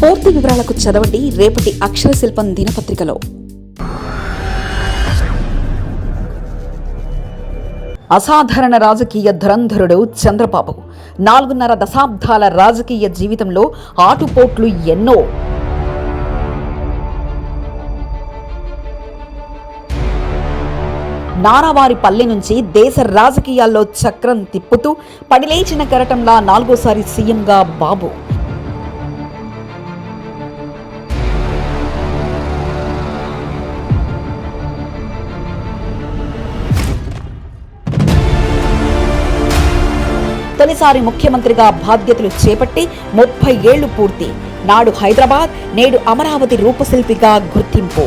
పూర్తి వివరాలకు చదవండి రేపటి అక్షర శిల్పం దినపత్రికలో. అసాధారణ రాజకీయ ధురంధరుడు చంద్రబాబు. నాలుగున్నర దశాబ్దాల రాజకీయ జీవితంలో ఆటుపోట్లు ఎన్నో. నారావారి పల్లె నుంచి దేశ రాజకీయాల్లో చక్రం తిప్పుతూ పడిలేచిన కరటంలా నాలుగోసారి సీఎంగా బాబు. తొలిసారి ముఖ్యమంత్రిగా బాధ్యతలు చేపట్టి ముప్పై ఏళ్ళు పూర్తి. నాడు హైదరాబాద్ నేడు అమరావతి రూపశిల్పిగా గుర్తింపు.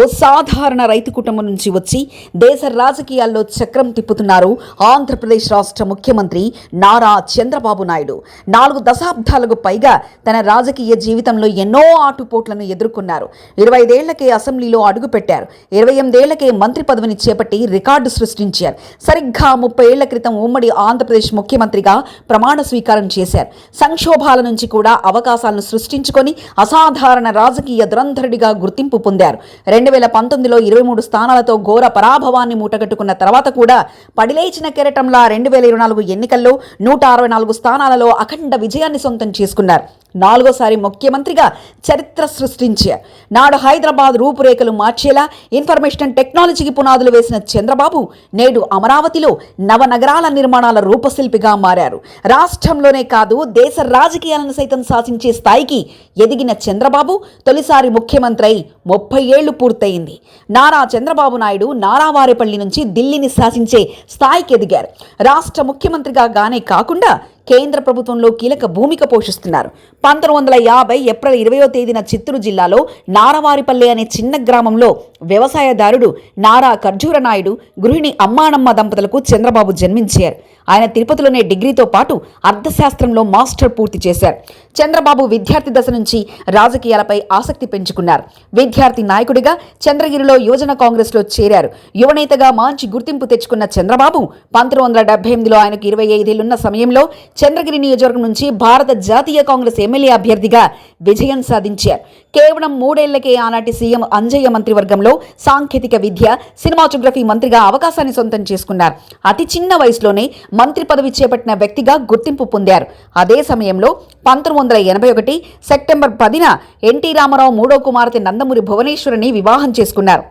ఓ సాధారణ రైతు కుటుంబం నుంచి వచ్చి దేశ రాజకీయాల్లో చక్రం తిప్పుతున్నారు ఆంధ్రప్రదేశ్ రాష్ట్ర ముఖ్యమంత్రి నారా చంద్రబాబు నాయుడు. నాలుగు దశాబ్దాలకు పైగా తన రాజకీయ జీవితంలో ఎన్నో ఆటుపోట్లను ఎదుర్కొన్నారు. ఇరవై ఐదేళ్ళకే అసెంబ్లీలో అడుగుపెట్టారు. ఇరవై ఎనిమిదేళ్ళకే మంత్రి పదవిని చేపట్టి రికార్డు సృష్టించారు. సరిగ్గా ముప్పై ఏళ్ళ క్రితం ఉమ్మడి ఆంధ్రప్రదేశ్ ముఖ్యమంత్రిగా ప్రమాణ స్వీకారం చేశారు. సంక్షోభాల నుంచి కూడా అవకాశాలను సృష్టించుకొని అసాధారణ రాజకీయ దురంధరుడిగా గుర్తింపు పొందారు. రెండు వేల పంతొమ్మిదిలో ఇరవై మూడు స్థానాలతో ఘోర పరాభవాన్ని మూటగట్టుకున్న తర్వాత కూడా పడిలేచిన కెరటంలా రెండు వేల ఇరవై నాలుగు ఎన్నికల్లో నూట అరవై నాలుగు స్థానాలలో అఖండ విజయాన్ని సొంతం చేసుకున్నారు. నాలుగోసారి ముఖ్యమంత్రిగా చరిత్ర సృష్టించారు నాడు హైదరాబాద్ రూపురేఖలు మార్చేలా ఇన్ఫర్మేషన్ టెక్నాలజీకి పునాదులు వేసిన చంద్రబాబు నేడు అమరావతిలో నవనగరాల నిర్మాణాల రూపశిల్పిగా మారారు. రాష్ట్రంలోనే కాదు దేశ రాజకీయాలను సైతం శాసించే స్థాయికి ఎదిగిన చంద్రబాబు తొలిసారి ముఖ్యమంత్రి అయి ముప్పై ఏళ్ళు పూర్తి పూర్తయింది. నారా చంద్రబాబు నాయుడు నారావారేపల్లి నుంచి ఢిల్లీని శాసించే స్థాయికి ఎదిగారు. రాష్ట్ర ముఖ్యమంత్రిగా గానే కాకుండా కేంద్ర ప్రభుత్వంలో కీలక భూమిక పోషిస్తున్నారు. పంతొమ్మిది వందల యాభై ఏప్రిల్ ఇరవయో తేదీన చిత్తూరు జిల్లాలో నారవారిపల్లి అనే చిన్న గ్రామంలో వ్యవసాయదారుడు నారా ఖర్జూర నాయుడు గృహిణి అమ్మానమ్మ దంపతులకు చంద్రబాబు జన్మించారు. ఆయన తిరుపతిలోనే డిగ్రీతో పాటు అర్థశాస్త్రంలో మాస్టర్ పూర్తి చేశారు. చంద్రబాబు విద్యార్థి దశ నుంచి రాజకీయాలపై ఆసక్తి పెంచుకున్నారు. విద్యార్థి నాయకుడిగా చంద్రగిరిలో యువజన కాంగ్రెస్లో చేరారు. యువనేతగా మంచి గుర్తింపు తెచ్చుకున్న చంద్రబాబు పంతొమ్మిది వందల డెబ్బై ఎనిమిదిలో ఆయనకు ఇరవై ఐదేళ్ళున్న సమయంలో చంద్రగిరి నియోజకవర్గం నుంచి భారత జాతీయ కాంగ్రెస్ ఎమ్మెల్యే అభ్యర్థిగా విజయం సాధించారు. కేవలం మూడేళ్ళకే ఆనాటి సీఎం అంజయ్య మంత్రివర్గంలో సాంకేతిక విద్య సినిమాటోగ్రఫీ మంత్రిగా అవకాశాన్ని సొంతం చేసుకున్నారు. అతి చిన్న వయసులోనే మంత్రి పదవి చేపట్టిన వ్యక్తిగా గుర్తింపు పొందారు. అదే సమయంలో పంతొమ్మిది వందల ఎనభై ఒకటి సెప్టెంబర్ పదిన ఎన్టీ రామారావు మూడో కుమార్తె నందమూరి భువనేశ్వరిని వివాహం చేసుకున్నారు.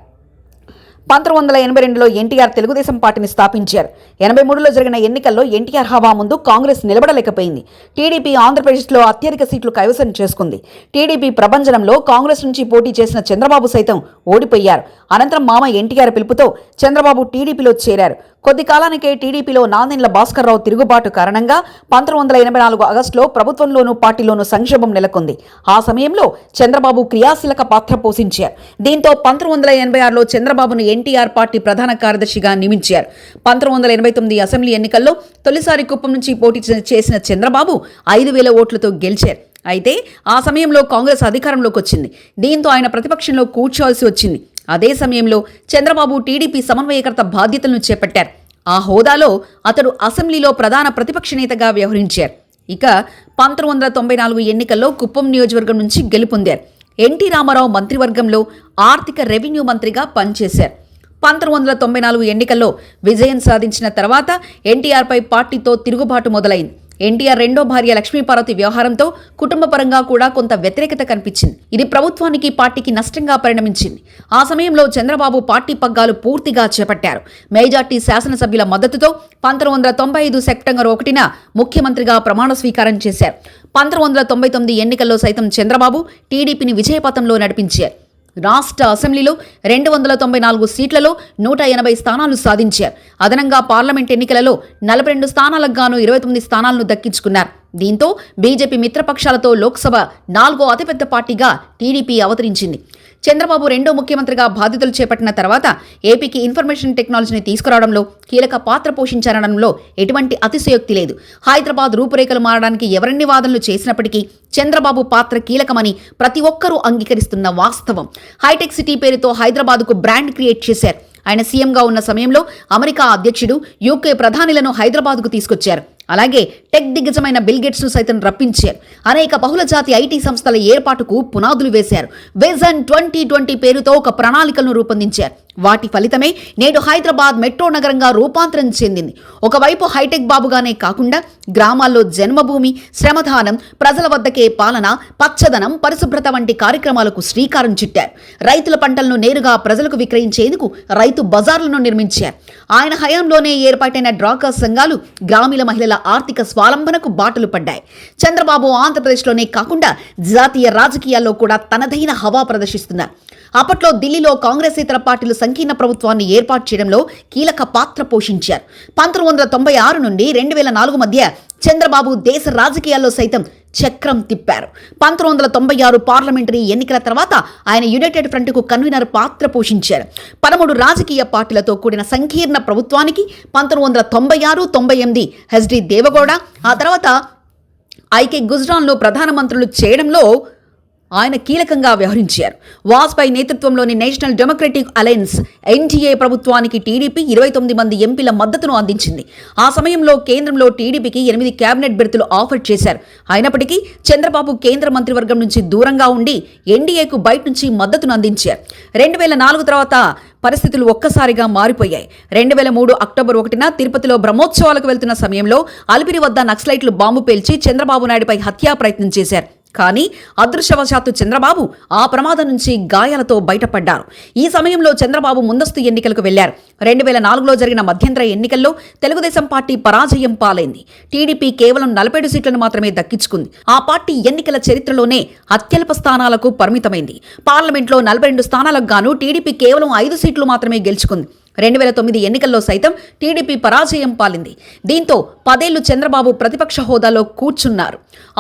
పంతొమ్మిది వందల ఎనభై రెండులో ఎన్టీఆర్ తెలుగుదేశం పార్టీని స్థాపించారు. ఎనభై మూడులో జరిగిన ఎన్నికల్లో ఎన్టీఆర్ హవా ముందు కాంగ్రెస్ నిలబడలేకపోయింది. టీడీపీ ఆంధ్రప్రదేశ్లో అత్యధిక సీట్లు కైవసం చేసుకుంది. టీడీపీ ప్రభంజనంలో కాంగ్రెస్ నుంచి పోటీ చేసిన చంద్రబాబు సైతం ఓడిపోయారు. అనంతరం మామ ఎన్టీఆర్ పిలుపుతో చంద్రబాబు టీడీపీలో చేరారు. కొద్ది కాలానికే టీడీపీలో నాందెండ్ల భాస్కర్రావు తిరుగుబాటు కారణంగా పంతొమ్మిది వందల ఎనభై నాలుగు ఆగస్టులో ప్రభుత్వంలోనూ పార్టీలోనూ సంక్షోభం నెలకొంది. ఆ సమయంలో చంద్రబాబు క్రియాశీలక పాత్ర పోషించారు. దీంతో పంతొమ్మిది వందల ఎనభై ఆరులో చంద్రబాబును ఎన్టీఆర్ పార్టీ ప్రధాన కార్యదర్శిగా నియమించారు. పంతొమ్మిది వందల ఎనభై తొమ్మిది అసెంబ్లీ ఎన్నికల్లో తొలిసారి కుప్పం నుంచి పోటీ చేసిన చంద్రబాబు ఐదు వేల ఓట్లతో గెలిచారు. అయితే ఆ సమయంలో కాంగ్రెస్ అధికారంలోకి వచ్చింది. దీంతో ఆయన ప్రతిపక్షంలో కూర్చోవాల్సి వచ్చింది. అదే సమయంలో చంద్రబాబు టీడీపీ సమన్వయకర్త బాధ్యతలను చేపట్టారు. ఆ హోదాలో అతడు అసెంబ్లీలో ప్రధాన ప్రతిపక్ష నేతగా వ్యవహరించారు. ఇక పంతొమ్మిది వందల తొంభై నాలుగు ఎన్నికల్లో కుప్పం నియోజకవర్గం నుంచి గెలుపొందారు. ఎన్టీ రామారావు మంత్రివర్గంలో ఆర్థిక రెవెన్యూ మంత్రిగా పనిచేశారు. పంతొమ్మిది వందల తొంభై నాలుగు ఎన్నికల్లో విజయం సాధించిన తర్వాత ఎన్టీఆర్పై పార్టీతో తిరుగుబాటు మొదలైంది. ఎన్టీఆర్ రెండో భార్య లక్ష్మీపార్వతి వ్యవహారంతో కుటుంబపరంగా కూడా కొంత వ్యతిరేకత కనిపించింది. ఇది ప్రభుత్వానికి పార్టీకి నష్టంగా పరిణమించింది. ఆ సమయంలో చంద్రబాబు పార్టీ పగ్గాలు పూర్తిగా చేపట్టారు. మెజార్టీ శాసనసభ్యుల మద్దతుతో పంతొమ్మిది వందల తొంభై ఐదు సెప్టెంబర్ ఒకటిన ముఖ్యమంత్రిగా ప్రమాణ స్వీకారం చేశారు. పంతొమ్మిది వందల తొంభై తొమ్మిది ఎన్నికల్లో సైతం చంద్రబాబు టీడీపీని విజయపథంలో నడిపించారు. రాష్ట్ర అసెంబ్లీలో రెండు వందల తొంభై నాలుగు సీట్లలో నూట ఎనభై స్థానాలు సాధించారు. అదనంగా పార్లమెంట్ ఎన్నికలలో నలభై రెండు స్థానాలకు గాను ఇరవై తొమ్మిది స్థానాలను దక్కించుకున్నారు. దీంతో బీజేపీ మిత్రపక్షాలతో లోక్సభ నాలుగో అతిపెద్ద పార్టీగా టీడీపీ అవతరించింది. చంద్రబాబు రెండో ముఖ్యమంత్రిగా బాధ్యతలు చేపట్టిన తర్వాత ఏపీకి ఇన్ఫర్మేషన్ టెక్నాలజీని తీసుకురావడంలో కీలక పాత్ర పోషించారనడంలో ఎటువంటి అతిశయోక్తి లేదు. హైదరాబాద్ రూపురేఖలు మారడానికి ఎవరన్ని వాదనలు చేసినప్పటికీ చంద్రబాబు పాత్ర కీలకమని ప్రతి ఒక్కరూ అంగీకరిస్తున్న వాస్తవం. హైటెక్ సిటీ పేరుతో హైదరాబాద్కు బ్రాండ్ క్రియేట్ చేశారు. ఆయన సీఎంగా ఉన్న సమయంలో అమెరికా అధ్యక్షుడు యూకే ప్రధానిలను హైదరాబాద్కు తీసుకొచ్చారు. అలాగే టెక్ దిగ్గజమైన బిల్గెట్స్ను సైతం రప్పించారు. అనేక బహుళజాతి ఐటీ సంస్థల ఏర్పాటుకు పునాదులు వేశారు. విజన్ ట్వంటీ ట్వంటీ పేరుతో ఒక ప్రణాళికలను రూపొందించారు. వాటి ఫలితమే నేడు హైదరాబాద్ మెట్రో నగరంగా రూపాంతరం చెందింది. ఒకవైపు హైటెక్ బాబుగానే కాకుండా గ్రామాల్లో జన్మభూమి శ్రమదానం ప్రజల వద్దకే పాలన పచ్చదనం పరిశుభ్రత వంటి కార్యక్రమాలకు శ్రీకారం చుట్టారు. రైతుల పంటలను నేరుగా ప్రజలకు విక్రయించేందుకు రైతు బజార్లను నిర్మించారు. ఆయన హయాంలోనే ఏర్పాటైన డ్రాకా సంఘాలు గ్రామీణ మహిళల ఆర్థిక స్వాలంబనకు బాటలు పడ్డాయి. చంద్రబాబు ఆంధ్రప్రదేశ్లోనే కాకుండా జాతీయ రాజకీయాల్లో కూడా తనదైన హవా ప్రదర్శిస్తున్నారు. అప్పట్లో ఢిల్లీలో కాంగ్రెస్ ఇతర పార్టీలు సంకీర్ణ ప్రభుత్వాన్ని ఏర్పాటు చేయడంలో కీలక పాత్ర పోషించారు. పంతొమ్మిది వందల తొంభై ఆరు నుండి రెండు వేల నాలుగు మధ్య చంద్రబాబు దేశ రాజకీయాల్లో సైతం చక్రం తిప్పారు. పంతొమ్మిది వందల తొంభై ఆరు పార్లమెంటరీ ఎన్నికల తర్వాత ఆయన యునైటెడ్ ఫ్రంట్కు కన్వీనర్ పాత్ర పోషించారు. పదమూడు రాజకీయ పార్టీలతో కూడిన సంకీర్ణ ప్రభుత్వానికి పంతొమ్మిది వందల తొంభై ఆరు తొంభై ఎనిమిది హెచ్డి దేవగౌడ ఆ తర్వాత ఐకే గుజరాన్లో ప్రధానమంత్రులు చేయడంలో ఆయన కీలకంగా వ్యవహరించారు. వాజ్పేయి నేతృత్వంలోని నేషనల్ డెమోక్రటిక్ అలయన్స్ ఎన్టీఏ ప్రభుత్వానికి టీడీపీ ఇరవై తొమ్మిది మంది ఎంపీల మద్దతును అందించింది. ఆ సమయంలో కేంద్రంలో టీడీపీకి ఎనిమిది కేబినెట్ బెర్తులు ఆఫర్ చేశారు. అయినప్పటికీ చంద్రబాబు కేంద్ర మంత్రివర్గం నుంచి దూరంగా ఉండి ఎన్డీఏకు బయట నుంచి మద్దతును అందించారు. రెండు వేల నాలుగు తర్వాత పరిస్థితులు ఒక్కసారిగా మారిపోయాయి. రెండు వేల మూడు అక్టోబర్ ఒకటిన తిరుపతిలో బ్రహ్మోత్సవాలకు వెళ్తున్న సమయంలో అలిపిరి వద్ద నక్సలైట్లు బాంబు పేల్చి చంద్రబాబు నాయుడుపై హత్యా ప్రయత్నం చేశారు. కానీ అదృశ్యవశాత్తు చంద్రబాబు ఆ ప్రమాదం నుంచి గాయాలతో బయటపడ్డారు. ఈ సమయంలో చంద్రబాబు ముందస్తు ఎన్నికలకు వెళ్ళారు రెండు వేల నాలుగులో జరిగిన మధ్యంతర ఎన్నికల్లో తెలుగుదేశం పార్టీ పరాజయం పాలైంది. టీడీపీ కేవలం నలభై ఏడు సీట్లను మాత్రమే దక్కించుకుంది. ఆ పార్టీ ఎన్నికల చరిత్రలోనే అత్యల్ప స్థానాలకు పరిమితమైంది. పార్లమెంట్లో నలభై రెండు స్థానాలకు గాను టీడీపీ కేవలం ఐదు సీట్లు మాత్రమే గెలుచుకుంది. రెండు వేల తొమ్మిది ఎన్నికల్లో సైతం టీడీపీ పరాజయం పాలింది. దీంతో పదేళ్ళు చంద్రబాబు ప్రతిపక్ష హోదాలో కూర్చున్నారు.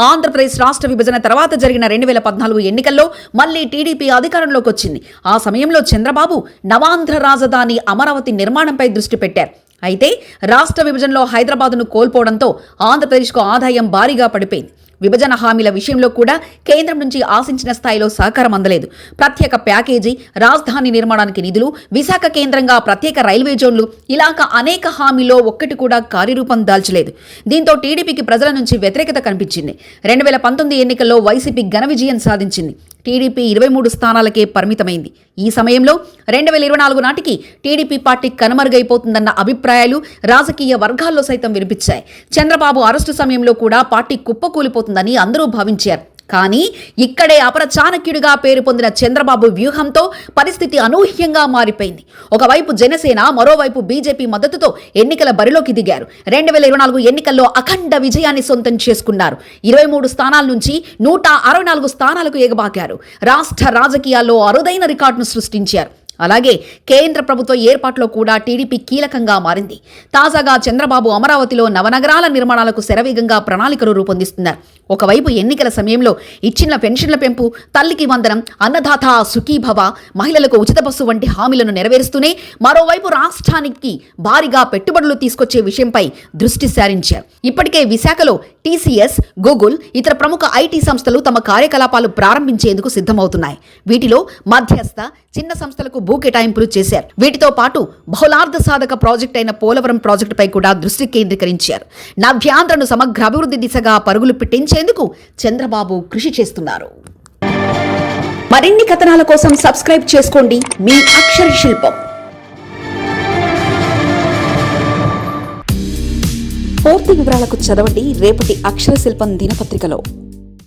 ఆంధ్రప్రదేశ్ రాష్ట్ర విభజన తర్వాత జరిగిన రెండు వేల పద్నాలుగు ఎన్నికల్లో మళ్ళీ టీడీపీ అధికారంలోకి వచ్చింది. ఆ సమయంలో చంద్రబాబు నవాంధ్ర రాజధాని అమరావతి నిర్మాణంపై దృష్టి పెట్టారు. అయితే రాష్ట్ర విభజనలో హైదరాబాదును కోల్పోవడంతో ఆంధ్రప్రదేశ్కు ఆదాయం భారీగా పడిపోయింది. విభజన హామీల విషయంలో కూడా కేంద్రం నుంచి ఆశించిన స్థాయిలో సహకారం అందలేదు. ప్రత్యేక ప్యాకేజీ రాజధాని నిర్మాణానికి నిధులు విశాఖ కేంద్రంగా ప్రత్యేక రైల్వే జోన్లు ఇలాగ అనేక హామీలో ఒక్కటి కూడా కార్యరూపం దాల్చలేదు. దీంతో టీడీపీకి ప్రజల నుంచి వ్యతిరేకత కనిపించింది. రెండు వేల పంతొమ్మిది ఎన్నికల్లో వైసీపీ ఘన విజయం సాధించింది. టీడీపీ ఇరవై మూడు స్థానాలకే పరిమితమైంది. ఈ సమయంలో రెండు వేల ఇరవై నాలుగు నాటికి టీడీపీ పార్టీ కనుమరుగైపోతుందన్న అభిప్రాయాలు రాజకీయ వర్గాల్లో సైతం వినిపించాయి. చంద్రబాబు అరెస్టు సమయంలో కూడా పార్టీ కుప్పకూలిపోతుందని అందరూ భావించారు. కానీ ఇక్కడే అపర చాణక్యుడిగా పేరు పొందిన చంద్రబాబు వ్యూహంతో పరిస్థితి అనూహ్యంగా మారిపోయింది. ఒకవైపు జనసేన మరోవైపు బీజేపీ మద్దతుతో ఎన్నికల బరిలోకి దిగారు. రెండు వేల ఇరవై నాలుగు ఎన్నికల్లో అఖండ విజయాన్ని సొంతం చేసుకున్నారు. ఇరవై మూడు స్థానాల నుంచి నూట అరవై నాలుగు స్థానాలకు ఎగబాకారు. రాష్ట్ర రాజకీయాల్లో అరుదైన రికార్డును సృష్టించారు. అలాగే కేంద్ర ప్రభుత్వ ఏర్పాటులో కూడా టీడీపీ కీలకంగా మారింది. తాజాగా చంద్రబాబు అమరావతిలో నవనగరాల నిర్మాణాలకు శరవేగంగా ప్రణాళికలు రూపొందిస్తున్నారు. ఒకవైపు ఎన్నికల సమయంలో ఇచ్చిన పెన్షన్ల పెంపు తల్లికి వందనం అన్నదాత సుఖీభవ మహిళలకు ఉచిత బస్సు వంటి హామీలను నెరవేరుస్తూనే మరోవైపు రాష్ట్రానికి భారీగా పెట్టుబడులు తీసుకొచ్చే విషయంపై దృష్టి సారించారు. ఇప్పటికే విశాఖలో టీసీఎస్ గూగుల్ ఇతర ప్రముఖ ఐటీ సంస్థలు తమ కార్యకలాపాలు ప్రారంభించేందుకు సిద్ధమవుతున్నాయి. వీటిలో మధ్యస్థ చిన్న సంస్థలకు భూ కేటాయింపులు చేశారు. వీటితో పాటు బహుళార్థ సాధక ప్రాజెక్ట్ అయిన పోలవరం ప్రాజెక్టుపై కూడా దృష్టి కేంద్రీకరించారు. నవ్యాంధ్రను సమగ్ర అభివృద్ధి దిశగా పరుగులు పెట్టించేందుకు చంద్రబాబు కృషి చేస్తున్నారు. మరిన్ని కథనాల కోసం సబ్స్క్రైబ్ చేసుకోండి. మీ అక్షర శిల్పం. పూర్తి వివరాలకు చదవండి. రేపటి అక్షర శిల్పం దినపత్రికలో.